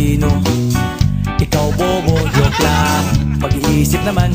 Ako matalino Ikaw bobo, joke lang. Pag-iisip naman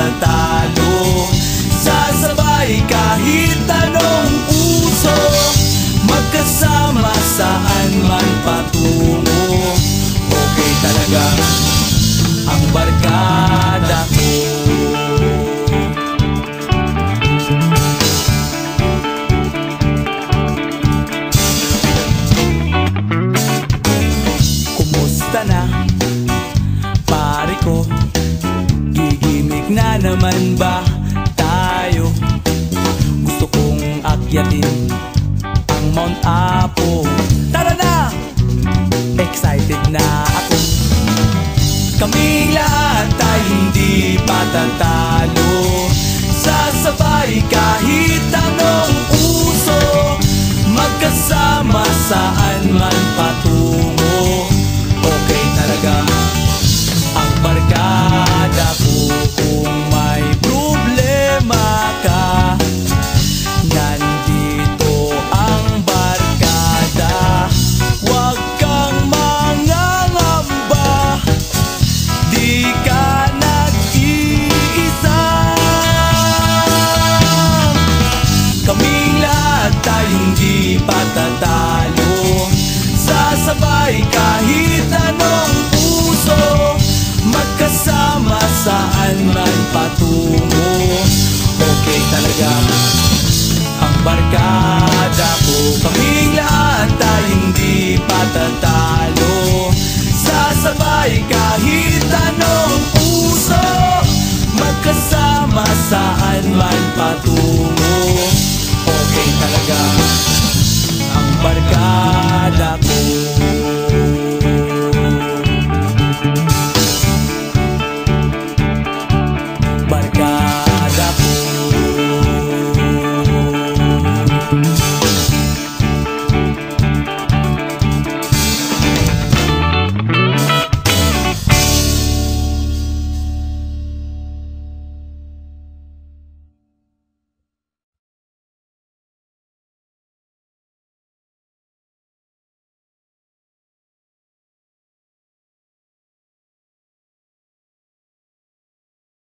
hindi patatalo Sasabay kahit anong puso. Magkasama saan man patungo. Okay talaga ang barkada ko. Kumusta na? Pare ko na naman ba tayo? Gusto kong akyatin ang Mount Apo Tara na! Excited na ako Kaming lahat ay hindi patatalo saan man patungo. Okay talaga ang barkada